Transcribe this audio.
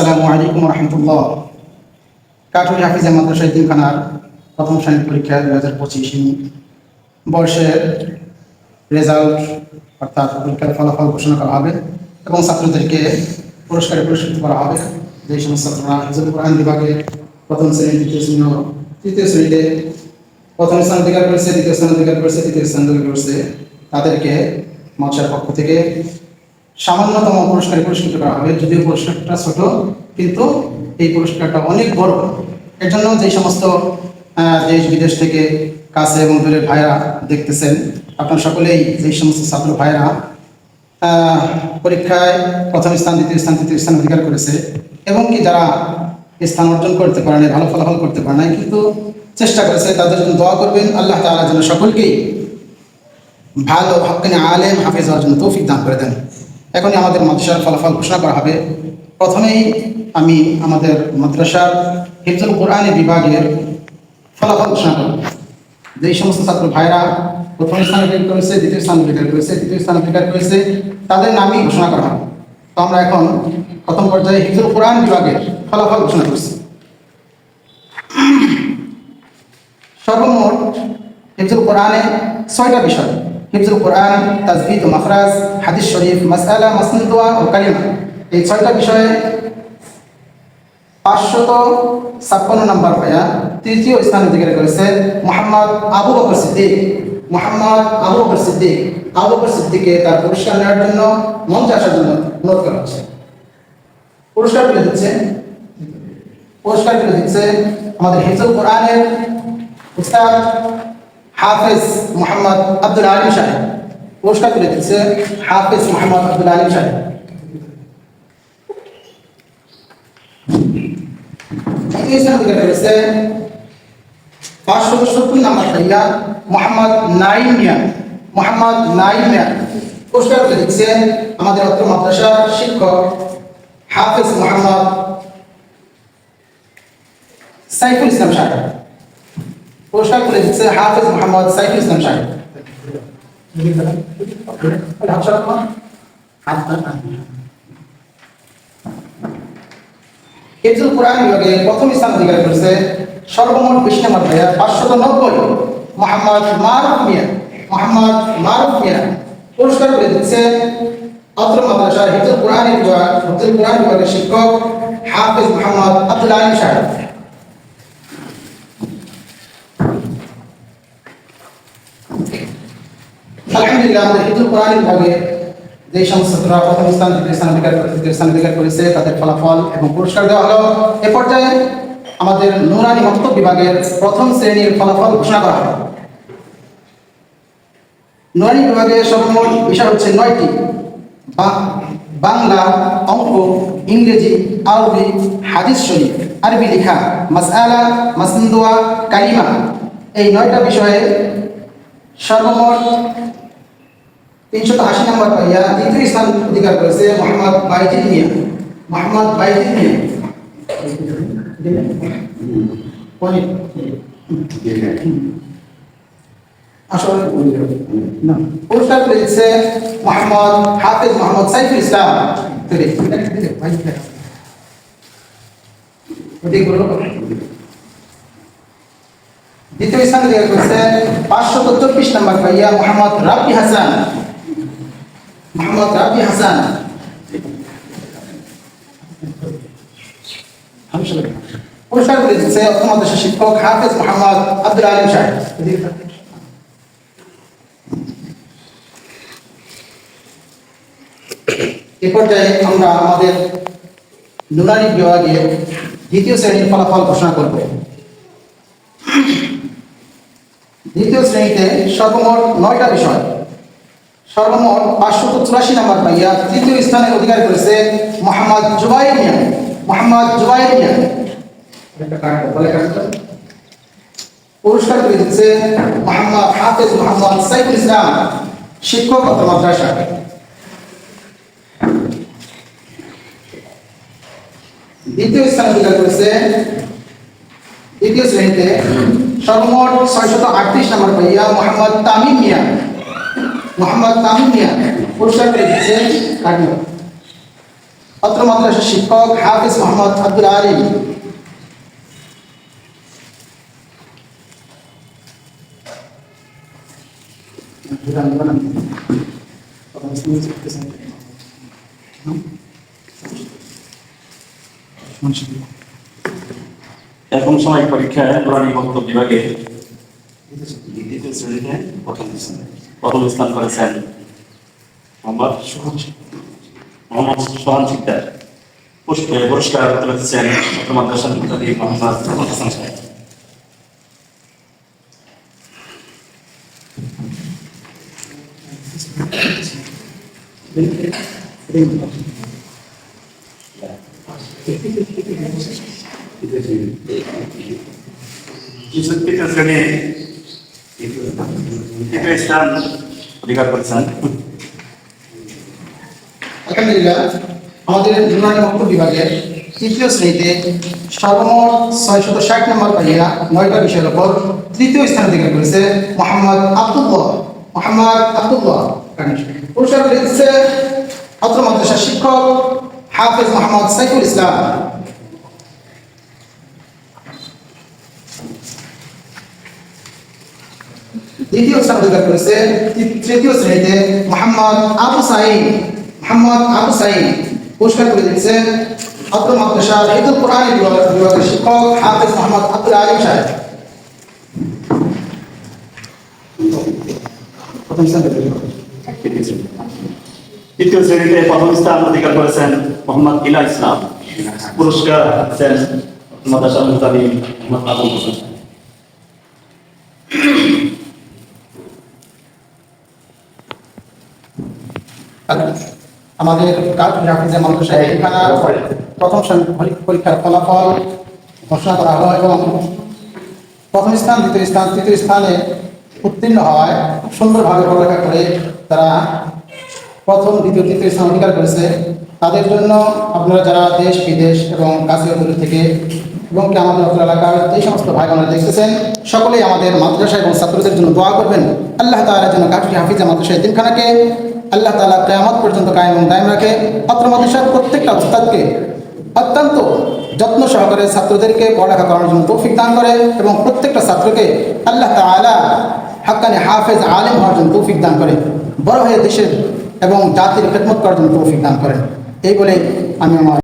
আসসালামু আলাইকুম রহমতুল্লাহ। কাঠুরি হাফিজা মাদ্রাসা ইতিমখানার প্রথম শ্রেণির পরীক্ষা দুই হাজার পঁচিশ বর্ষের রেজাল্ট অর্থাৎ পরীক্ষার ফলাফল ঘোষণা করা হবে এবং ছাত্রদেরকে পুরস্কারে পুরস্কৃত করা হবে। যে সমস্ত ছাত্ররা হিজুল কোরআন বিভাগে প্রথম শ্রেণি, দ্বিতীয় শ্রেণি তৃতীয় শ্রেণীতে প্রথম স্থান অধিকার করেছে, দ্বিতীয় স্থান অধিকার করেছে, তৃতীয় স্থান অধিকার করেছে, তাদেরকে মাদ্রাসার পক্ষ থেকে সামান্যতম পুরস্কারে পুরস্কৃত করা হবে। যদিও পুরস্কারটা ছোট, কিন্তু এই পুরস্কারটা অনেক বড়। এর জন্য যে সমস্ত দেশ বিদেশ থেকে কাছে এবং দূরের ভাইরা দেখতেছেন, আপনার সকলেই যে সমস্ত ছাত্র ভাইরা পরীক্ষায় প্রথম স্থান, দ্বিতীয় স্থান, তৃতীয় স্থান অধিকার করেছে, এবং কি যারা স্থান অর্জন করতে পারে ভালো ফলাফল করতে পারে নাই, কিন্তু চেষ্টা করেছে, তাদের জন্য দোয়া করবেন। আল্লাহ তাআলা যেন সকলকেই ভালো হকানি আলেম, হাফিজ জন্য তৌফিক দান করে দেন। এখনই আমাদের মাদ্রাসার ফলাফল ঘোষণা করা হবে। প্রথমেই আমি আমাদের মাদ্রাসার হিফজুল কোরআনী বিভাগের ফলাফল ঘোষণা করব। যেই সমস্ত ছাত্র ভাইরা প্রথম স্থান অধিকার করেছে, দ্বিতীয় স্থান অধিকার করেছে তৃতীয় স্থান অধিকার করেছে, তাদের নামই ঘোষণা করা হবে। তো আমরা এখন প্রথম পর্যায়ে হিফজুল কোরআন বিভাগের ফলাফল ঘোষণা করছি। সর্বমোট হিফজুল কোরআনে ছয়টা বিষয়। হিফজুল কোরআন তাজবিদ মাখরাজ, হাদিস শরীফ, মাসআলা মাসনুদোয়া ও কালিমা। এই ছয়টা বিষয়ে পাঁচশত ছাপ্পান্ন নম্বর পাইয়া তৃতীয় স্থান অধিকার করেছে মোহাম্মদ আবু বকর সিদ্দিক। মোহাম্মদ আবু বকর সিদ্দিক, আবু বকর সিদ্দিককে তার পুরস্কার নেওয়ার জন্য মঞ্চে আসার জন্য অনুরোধ করা হচ্ছে। পুরস্কার তুলে দিচ্ছে। পুরস্কার তুলে দিচ্ছে আমাদের হিফজুল কোরআনের উস্তাদ হাফেজ মোহাম্মদ আব্দুল আলিম সাহেব। পুরস্কার তুলে দিচ্ছে হাফেজ মোহাম্মদ আব্দুল আলিম সাহেব। পাঁচশো সত্তর নাম্বার পাইয়া মোহাম্মদ নাইম মিয়া। মোহাম্মদ নাইম মিয়া। পুরস্কার তুলে দিচ্ছে আমাদের অত্র মাদ্রাসার শিক্ষক হাফেজ মোহাম্মদ সাইফুল ইসলাম সাহেব। তুলে দিচ্ছে হাফেজ মোহাম্মদ সাইফুল ইসলাম সাহেব। হিফজুল কোরআন বিভাগে প্রথম স্থান অধিকার করেছে সর্বমোট পাঁচশত নব্বই মোহাম্মদ মারুফ মিয়া, মোহাম্মদ মারুফ মিয়া। পুরস্কার করে দিচ্ছে অত্র মাদ্রাসার হিফজুল কোরআন হিফজুল কোরআন বিভাগের শিক্ষক হাফিজ মোহাম্মদ আব্দুল আলিম সাহেব। আলহামদুলিল্লাহ আমাদের কোরআন বিভাগে যে সমস্ত প্রথম স্থান, দ্বিতীয় স্থান অধিকার তৃতীয় স্থান অধিকার করেছে, তাদের ফলাফল এবং পুরস্কার দেওয়া হলো। এ পর্যায়ে আমাদের নুরানি মক্তব বিভাগের প্রথম শ্রেণির ফলাফল ঘোষণা করা হলো। নুরানি বিভাগের সর্বমোট বিষয় হচ্ছে নয়টি। বাংলা অঙ্ক, ইংরেজি, আরবি, হাদিস শরীফ, আরবি লেখা, মাসআলা, মাসনুদোয়া, কালিমা। এই নয়টা বিষয়ে সর্বমোট তিনশত আশি নম্বর পাইয়া দ্বিতীয় স্থান অধিকার করেছে মোহাম্মদ বাইজিদ মিয়া। মোহাম্মদ বাইজিদ মিয়া। দ্বিতীয় স্থান অধিকার করেছে পাঁচশত চব্বিশ নম্বর পাইয়া মোহাম্মদ রাব্বি হাসান। মোহাম্মদ রাব্বি হাসান। পুরস্কার করে দিচ্ছে শিক্ষক হাফেজ মোহাম্মদ আব্দুল সাহেব। এ পর্যায়ে আমরা আমাদের নুরানি বিভাগে দ্বিতীয় শ্রেণির ফলাফল ঘোষণা করব। দ্বিতীয় শ্রেণীতে সর্বমোট নয়টা বিষয়। সর্বমোট পাঁচশত চুরাশি নাম্বার পাইয়া তৃতীয় স্থানে অধিকার করেছে মোহাম্মদ জুবাইর মিয়া। মোহাম্মদ জুবাইর মিয়া। পুরস্কার করে দিচ্ছে মোহাম্মদ হাফেজ মোহাম্মদ সাইফুল ইসলাম শিক্ষক মাদ্রাসা। দ্বিতীয় স্থান অধিকার করেছে দ্বিতীয় শ্রেণীতে সর্বমোট ছয়শত আটত্রিশ নম্বর পাইয়া মোহাম্মদ তামিম মিয়া। মোহাম্মদ তামিম মিয়া পুরস্কার পেয়ে দিচ্ছে কাটিও অত্র মাদ্রাসার শিক্ষক হাফিজ মোহাম্মদ আব্দুল আলিম এখন সময় পরীক্ষায় নুরানি বক্তব্য বিভাগে। দ্বিতীয় শ্রেণীতে প্রথম স্থান প্রথম স্থান করেছেন মোহাম্মদ মোহাম্মদ সোহান সিকদার। পুরস্কার পুরস্কার তুলেছেন ছাত্র মাদ্রাসার মুক্তাদি মোহাম্মদ হাসান সাহেব। তৃতীয় শ্রেণি তৃতীয় স্থান অধিকার করেছেন আলহামদুলিল্লাহ আমাদের নুরানি বক্তব্য বিভাগের তৃতীয় শ্রেণীতে সর্বমোট ছয়শত ষাট নম্বর পাইয়া নয়টা বিষয়ের উপর তৃতীয় স্থান অধিকার করেছে মোহাম্মদ আব্দুল্লাহ মোহাম্মদ আব্দুল্লাহ পুরস্কার দিচ্ছে অত্র মাদ্রাসার শিক্ষক হাফেজ মোহাম্মদ সাইফুল ইসলাম। দ্বিতীয় স্থান অধিকার করেছে। তৃতীয় শ্রেণীতে মোহাম্মদ আবু সাইদ মোহাম্মদ আবু সাইদ পুরস্কার করে দিচ্ছে অত্র মাদ্রাসা ঈদুল কোরআন বিভাগের শিক্ষক হাফেজ মোহাম্মদ আব্দুল আলিম সাহেব। তৃতীয় শ্রেণীতে প্রথম স্থান অধিকার করেছেন মোহাম্মদ ইলা ইসলাম। পুরস্কার মাদ্রাসা মুক্তাদি মোহাম্মদ আবুল হোসেন আমাদের মাদ্রাসা প্রথম পরীক্ষার ফলাফল ঘোষণা করা হয় এবং প্রথম স্থান, দ্বিতীয় স্থান, তৃতীয় স্থানে উত্তীর্ণ হওয়ায় খুব সুন্দরভাবে পড়ালেখা করে তারা প্রথম, দ্বিতীয়, তৃতীয় স্থান অধিকার করেছে। তাদের জন্য আপনারা যারা দেশ, বিদেশ এবং কাছে দূর থেকে এবং কি আমাদের অত্র এলাকার এই সমস্ত ভাই বোনেরা দেখতেছেন, সকলেই আমাদের মাদ্রাসা এবং ছাত্রদের জন্য দোয়া করবেন। আল্লাহ তাআলার জন্য কাঠি হাফিজা মাদ্রাসা এতিমখানাকে আল্লাহ তালা কেয়ামত পর্যন্ত কায়েম কায়েম রাখে। অত্র মাদ্রাসার প্রত্যেকটা উস্তাদকে অত্যন্ত যত্ন সহকারে ছাত্রদেরকে পড়ালেখা করার জন্য তৌফিক দান করে এবং প্রত্যেকটা ছাত্রকে আল্লাহ তালা হাক্কানি হাফেজ আলেম হওয়ার জন্য তৌফিক দান করে, বড় হয়ে দেশের এবং জাতির খেদমত করার জন্য তৌফিক দান করেন এই বলে আমি আমার